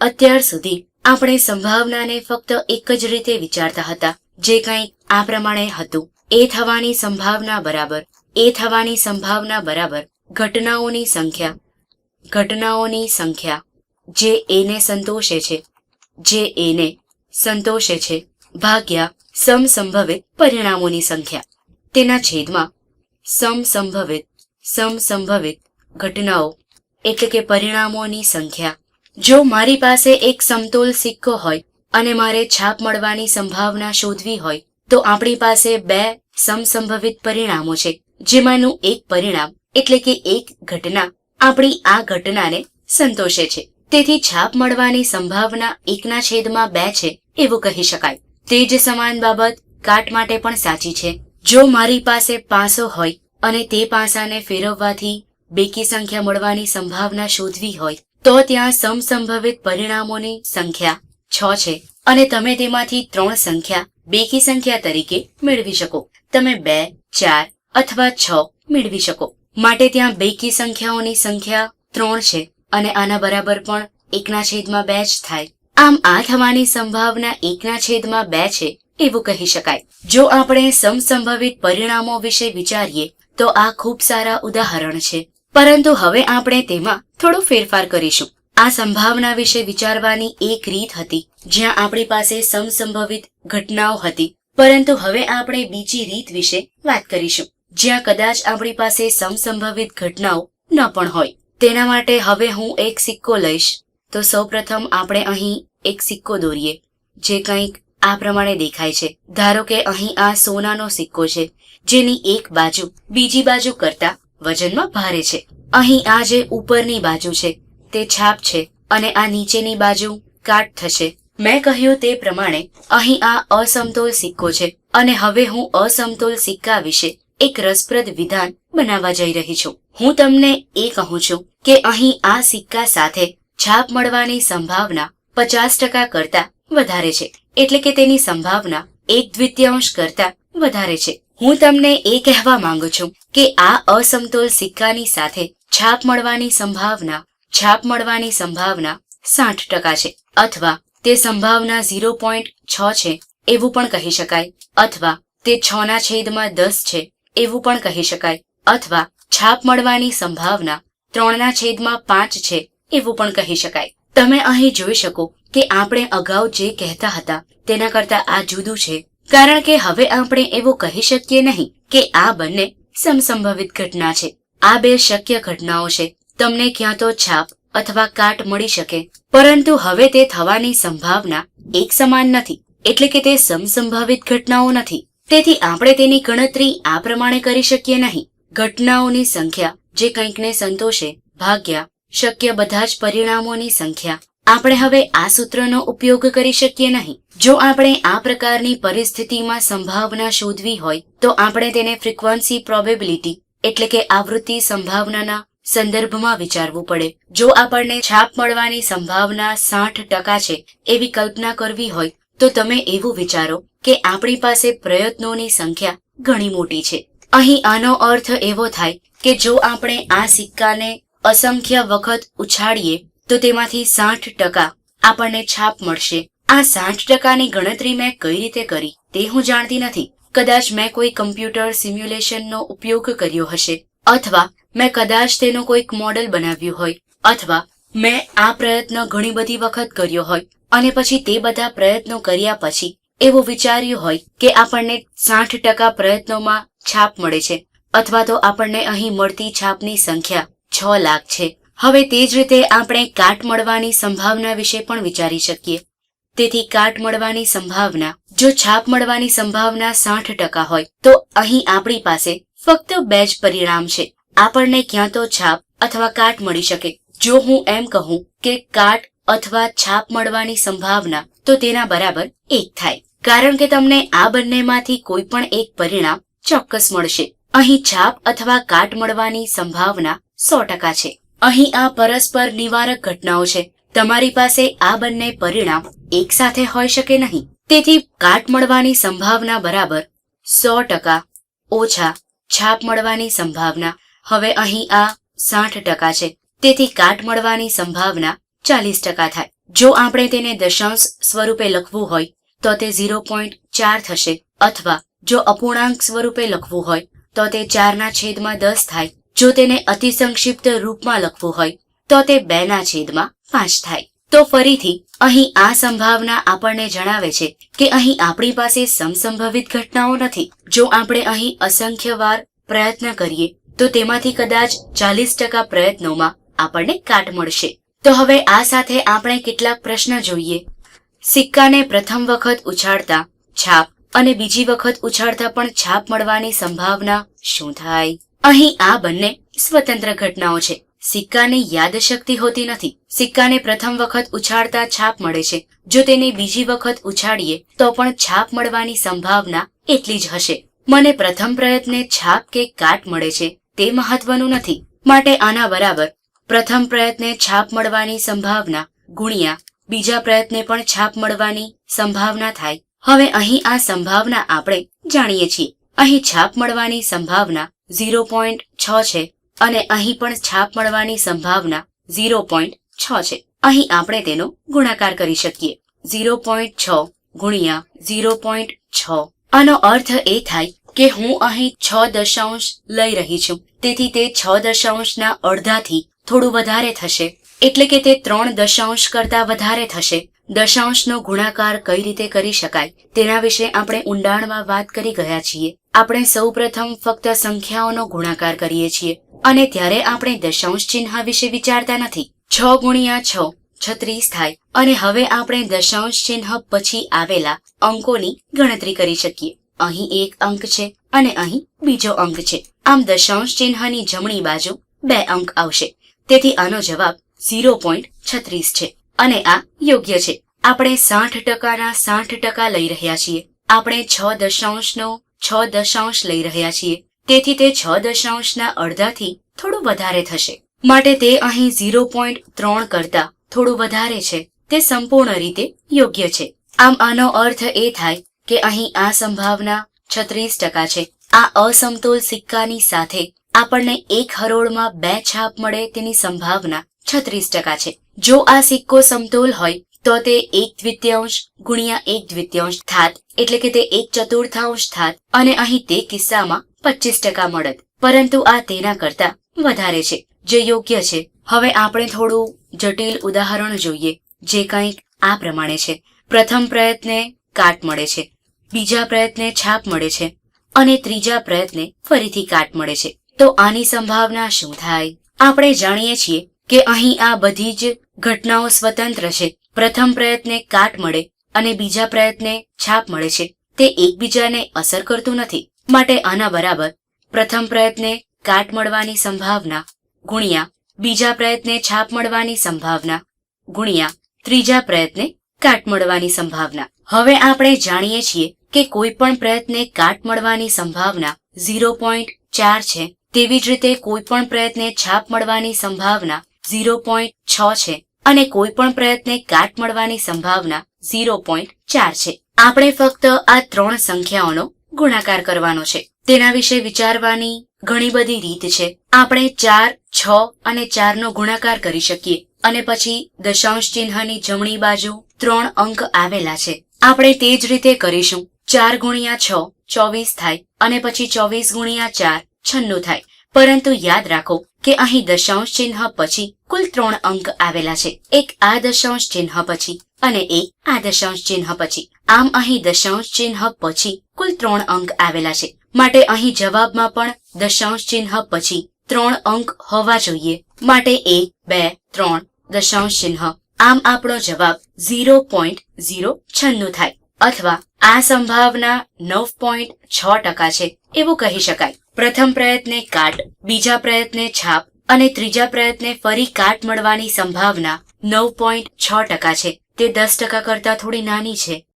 અત્યાર સુધી આપણે સંભાવનાને ફક્ત એક જ રીતે વિચારતા હતા. જે કંઈક આ પ્રમાણે હતું. એ થવાની સંભાવના બરાબર. એ થવાની સંભાવના બરાબર. ઘટનાઓની સંખ્યા. ઘટનાઓની સંખ્યા. જે એને સંતોષે છે. જે એને સંતોષે છે. ભાગ્યા સમસંભવિત પરિણામોની સંખ્યા. તેના છેદમાં સમસંભવિત સમસંભવિત ઘટનાઓ. એટલે કે પરિણામોની સંખ્યા. જો મારી પાસે એક સમતોલ સિક્કો હોય અને મારે છાપ મળવાની સંભાવના શોધવી હોય, તો આપણી પાસે બે સમસંભવિત પરિણામો છે, જેમાંનું એક પરિણામ એટલે કે એક ઘટના આપણી આ ઘટનાને સંતોષે છે. તેથી છાપ મળવાની સંભાવના એકના છેદમાં બે છે એવું કહી શકાય. તે જ સમાન બાબત કાટ માટે પણ સાચી છે. જો મારી પાસે પાસો હોય અને તે પાસાને ફેરવવાથી બેકી સંખ્યા મળવાની સંભાવના શોધવી હોય તો ત્યાં સમસંભવિત પરિણામોની સંખ્યા છ છે અને તમે તેમાંથી ત્રણ સંખ્યા બેકી સંખ્યા તરીકે મેળવી શકો. તમે બે, ચાર અથવા છ મેળવી શકો. માટે ત્યાં બેકી સંખ્યાઓની સંખ્યા ત્રણ છે અને આના બરાબર પણ એકના છેદમાં બે જ થાય. આમ આ થવાની સંભાવના એકના છેદમાં બે છે એવું કહી શકાય. જો આપણે સમસંભવિત પરિણામો વિશે વિચારીએ, તો આ ખૂબ સારા ઉદાહરણ છે. પરંતુ હવે આપણે તેમાં થોડો ફેરફાર કરીશું. આ સંભાવના વિશે વિચારવાની એક રીત હતી, જ્યાં આપણી પાસે સમસંભવિત ઘટનાઓ હતી. પરંતુ હવે આપણે બીજી રીત વિશે વાત કરીશું, જ્યાં કદાચ આપણી પાસે સમસંભવિત ઘટનાઓ ન પણ હોય. તેના માટે હવે હું એક સિક્કો લઈશ. તો સૌપ્રથમ આપણે અહીં એક સિક્કો દોરીએ, જે કંઈક આ પ્રમાણે દેખાય છે. ધારો કે અહીં આ સોનાનો સિક્કો છે, જેની એક બાજુ બીજી બાજુ કરતા વજનમાં ભારે છે. અહીં આ જે ઉપરની બાજુ છે, તે છાપ છે અને આ નીચેની બાજુ કાટ થશે. મેં કહ્યું તે પ્રમાણે અહીં આ અસમતોલ સિક્કો છે અને હવે હું અસમતોલ સિક્કા વિશે એક રસપ્રદ વિધાન બનાવવા જઈ રહી છું. હું તમને એ કહું છું કે અહીં આ સિક્કા સાથે છાપ મળવાની સંભાવના પચાસ ટકા કરતા વધારે છે. એટલે કે તેની સંભાવના એક દ્વિતીયાંશ કરતા વધારે છે. હું તમને એ કહેવા માંગુ છું કે આ અસમતોલ સિક્કાની સાથે છાપ મળવાની સંભાવના, છાપ મળવાની સંભાવના સાઠ ટકા છે. અથવા તે સંભાવના ઝીરો પોઈન્ટ છ છે એવું પણ કહી શકાય. અથવા તે છ ના છેદમાં દસ છે એવું પણ કહી શકાય. અથવા છાપ મળવાની સંભાવના ત્રણના છેદમાં પાંચ છે એવું પણ કહી શકાય. તમે અહીં જોઈ શકો કે આપણે અગાઉ જે કહેતા હતા તેના કરતા આ જુદું છે. કારણ કે હવે આપણે એવું કહી શકીએ નહીં કે આ બંને સમસંભવિત ઘટના છે. આ બે શક્ય ઘટનાઓ છે. તમને ક્યાં તો છાપ અથવા કાટ મળી શકે. પરંતુ હવે તે થવાની સંભાવના એક સમાન નથી. એટલે કે તે સમસંભાવિત ઘટનાઓ નથી. તેથી આપણે તેની ગણતરી આ પ્રમાણે કરી શકીએ નહીં. ઘટનાઓની સંખ્યા જે કંઈકને સંતોષે, ભાગ્યા, શક્ય બધા જ પરિણામોની સંખ્યા. આપણે હવે આ સૂત્રનો ઉપયોગ કરી શકીએ નહીં. જો આપણે આ પ્રકારની પરિસ્થિતિમાં સંભાવના શોધવી હોય, તો આપણે તેને ફ્રીક્વન્સી પ્રોબેબિલિટી એટલે કે આવૃત્તિ સંભાવનાના સંદર્ભમાં વિચારવું પડે. જો આપણને છાપ મળવાની સંભાવના સાઠ ટકા છે એવી કલ્પના કરવી હોય, તો તમે એવું વિચારો કે આપણી પાસે પ્રયત્નોની સંખ્યા ઘણી મોટી છે. અહીં આનો અર્થ એવો થાય કે જો આપણે આ સિક્કાને અસંખ્ય વખત ઉછાળીએ, તો તેમાંથી સાઠ ટકા આપણને છાપ મળશે. આ સાઠ ટકાની ગણતરી મેં કઈ રીતે કરી તે હું જાણતી નથી. કદાચ મેં કોઈ કમ્પ્યુટર સિમ્યુલેશનનો ઉપયોગ કર્યો હશે, અથવા મેં કદાચ તેનું કોઈક મોડેલ બનાવ્યું હોય, અથવા મેં આ પ્રયત્ન ઘણી બધી વખત કર્યો હોય, અને પછી તે બધા પ્રયત્નો કર્યા પછી એવું વિચાર્યું હોય કે આપણને સાઠ ટકા પ્રયત્નોમાં છાપ મળે છે, અથવા તો આપણને અહીં મળતી છાપની સંખ્યા છ લાખ છે. હવે તે જ રીતે આપણે કાટ મળવાની સંભાવના વિશે પણ વિચારી શકીએ. તેથી કાટ મળવાની સંભાવના, જો છાપ મળવાની સંભાવના સાઠ ટકા હોય, તો અહીં આપણી પાસે ફક્ત બે જ પરિણામ છે. આપણને ક્યાં તો છાપ અથવા કાટ મળી શકે. જો હું એમ કહું કે કાટ અથવા છાપ મળવાની સંભાવના, તો તેના બરાબર એક થાય. કારણ કે તમને આ બંનેમાંથી કોઈ પણ એક પરિણામ ચોક્કસ મળશે. અહીં છાપ અથવા કાટ મળવાની સંભાવના સો ટકા છે. અહીં આ પરસ્પર નિવારક ઘટનાઓ છે. તમારી પાસે આ બંને પરિણામ એક સાથે હોઈ શકે નહીં. તેથી કાટ મળવાની સંભાવના બરાબર સો ટકા, ઓછા છાપ મળવાની સંભાવના હવે અહીં આ સાઠ ટકા છે. તેથી કાટ મળવાની સંભાવના ચાલીસ ટકા થાય. જો આપણે તેને દશાંશ સ્વરૂપે લખવું હોય, તો તે ઝીરો પોઈન્ટ ચાર થશે. અથવા જો અપૂર્ણાંક સ્વરૂપે લખવું હોય, તો તે ચારના છેદમાં દસ થાય. જો તેને અતિસંક્ષિપ્ત રૂપમાં લખવું હોય, તો તે બેના છેદમાં પાંચ થાય. તો ફરીથી, અહીં આ સંભાવના આપણને જણાવે છે કે અહીં આપણી પાસે સમસંભવિત ઘટનાઓ નથી. જો આપણે અહીં અસંખ્ય વાર પ્રયત્ન કરીએ, તો તેમાંથી કદાચ ચાલીસ ટકા પ્રયત્નોમાં આપણને કાટ મળશે. તો હવે આ સાથે આપણે કેટલાક પ્રશ્ન જોઈએ. સિક્કાને પ્રથમ વખત ઉછાળતા છાપ અને બીજી વખત ઉછાળતા પણ છાપ મળવાની સંભાવના શું થાય? અહીં આ બંને સ્વતંત્ર ઘટનાઓ છે. સિક્કાની યાદશક્તિ હોતી નથી. સિક્કાને પ્રથમ વખત ઉછાળતા છાપ મળે છે. જો તેને બીજી વખત ઉછાળીએ, તો પણ છાપ મળવાની સંભાવના એટલી જ હશે. મને પ્રથમ પ્રયત્ને છાપ કે કાટ મળે છે, તે મહત્વનું નથી. માટે આના બરાબર, પ્રથમ પ્રયત્ને છાપ મળવાની સંભાવના ગુણ્યા, બીજા પ્રયત્ને પણ છાપ મળવાની સંભાવના થાય. હવે અહીં આ સંભાવના આપણે જાણીએ છીએ. અહીં છાપ મળવાની સંભાવના ઝીરો પોઈન્ટ છ છે. અને અહીં પણ છાપ મળવાની સંભાવના ઝીરો પોઈન્ટ છ છે. અહીં આપણે તેનો ગુણાકાર કરી શકીએ. ઝીરો પોઈન્ટ છ ગુણ્યા ઝીરો પોઈન્ટ છ. આનો અર્થ એ થાય કે હું અહીં છ દશાંશ લઈ રહી છું. તેથી તે છ દશાંશના અડધાથી થોડું વધારે થશે. એટલે કે તે ત્રણ દશાંશ કરતા વધારે થશે. દશાંશનો ગુણાકાર કઈ રીતે કરી શકાય તેના વિશે આપણે ઊંડાણમાં વાત કરી ગયા છીએ. આપણે સૌપ્રથમ ફક્ત સંખ્યાઓનો ગુણાકાર કરીએ છીએ. અને ત્યારે આપણે દશાંશ ચિહ્ન વિશે વિચારતા નથી. છ ગુણ્યા છ, છત્રીસ થાય. અને હવે આપણે દશાંશ ચિહ્ન પછી આવેલા અંકોની ગણતરી કરી શકીએ. અહીં એક અંક છે અને અહીં બીજો અંક છે. આમ દશાંશ ચિહ્નની જમણી બાજુ બે અંક આવશે. તેથી આનો જવાબ ઝીરો પોઈન્ટ છત્રીસ છે. અને આ યોગ્ય છે. આપણે સાઠ ટકાના સાઠ ટકા લઈ રહ્યા છીએ. આપણે છ દશાંશનો છ દશાંશ લઈ રહ્યા છીએ. તેથી તે છ દશાંશના અડધાથી થોડું વધારે થશે. માટે તે અહીં ઝીરો પોઈન્ટ ત્રણ કરતા થોડું વધારે છે. તે સંપૂર્ણ રીતે યોગ્ય છે. આમ આનો અર્થ એ થાય કે અહીં આ સંભાવના છત્રીસ ટકા છે. આ અસમતોલ સિક્કાની સાથે આપણને એક હરોળમાં બે છાપ મળે તેની સંભાવના છત્રીસ ટકા છે. જો આ સિક્કો સમતોલ હોય, તો તે એક દ્વિતીયાંશ ગુણ્યા એક દ્વિતીયાંશ થાત, એટલે કે તે એક ચતુર્થાંશ થાત. અને અહીં તે કિસ્સામાં પચીસ ટકા મળત. પરંતુ આ તેના કરતા વધારે છે, જે યોગ્ય છે. હવે આપણે થોડું જટિલ ઉદાહરણ જોઈએ, જે કંઈક આ પ્રમાણે છે. પ્રથમ પ્રયત્ને કાટ મળે છે, બીજા પ્રયત્ને છાપ મળે છે, અને ત્રીજા પ્રયત્ને ફરીથી કાટ મળે છે. તો આની સંભાવના શું થાય? આપણે જાણીએ છીએ કે અહીં આ બધી જ ઘટનાઓ સ્વતંત્ર છે. પ્રથમ પ્રયત્ને કાટ મળે, અને બીજા પ્રયત્ને છાપ મળે છે. તે એકબીજાને અસર કરતું નથી. માટે આના બરાબર પ્રથમ પ્રયત્ને કાટ મળવાની સંભાવના, ગુણ્યા બીજા પ્રયત્ને છાપ મળવાની સંભાવના, ગુણ્યા ત્રીજા પ્રયત્ને કાટ મળવાની સંભાવના. હવે આપણે જાણીએ છીએ કે કોઈ પણ પ્રયત્ને કાટ મળવાની સંભાવના ઝીરો પોઈન્ટ ચાર છે. તેવી જ રીતે કોઈ પણ પ્રયત્ને છાપ મળવાની સંભાવના ઝીરો પોઈન્ટ છ છે અને કોઈ પણ પ્રયત્ને કાટ મળવાની સંભાવના ઝીરો પોઈન્ટ ચાર છે. આપણે ફક્ત આ ત્રણ સંખ્યાઓનો ગુણાકાર કરવાનો છે. તેના વિશે વિચારવાની ઘણી બધી રીત છે. આપણે ચાર, છ અને ચારનો ગુણાકાર કરી શકીએ. અને પછી દશાંશ ચિહ્નની જમણી બાજુ ત્રણ અંક આવેલા છે. આપણે તે જ રીતે કરીશું. ચાર ગુણ્યા છ ચોવીસ થાય. અને પછી ચોવીસ ગુણ્યા ચાર છન્નું થાય. પરંતુ યાદ રાખો કે અહીં દશાંશ ચિહ્ન પછી કુલ ત્રણ અંક આવેલા છે. એક આ દશાંશ ચિહ્ન પછી અને એક આ દશાંશ ચિહ્ન પછી. આમ અહીં દશાંશ ચિહ્ન પછી કુલ ત્રણ અંક આવેલા છે. માટે અહીં જવાબમાં પણ દશાંશ ચિહ્ન પછી ત્રણ અંક હોવા જોઈએ. માટે એક બે, ત્રણ, દશાંશ ચિહ્ન. આમ આપણો જવાબ ઝીરો પોઈન્ટ ઝીરો છન્નું થાય. અથવા આ સંભાવના નવ પોઈન્ટ છ ટકા છે, એવું કહી શકાય. પ્રથમ પ્રયત્ને કાટ, બીજા પ્રયત્ને છાપ અને ત્રીજા પ્રયત્ને ફરી કાટ મળવાની સંભાવના નવ પોઈન્ટ છ ટકા છે. તે દસ ટકા કરતા થોડી નાની છે.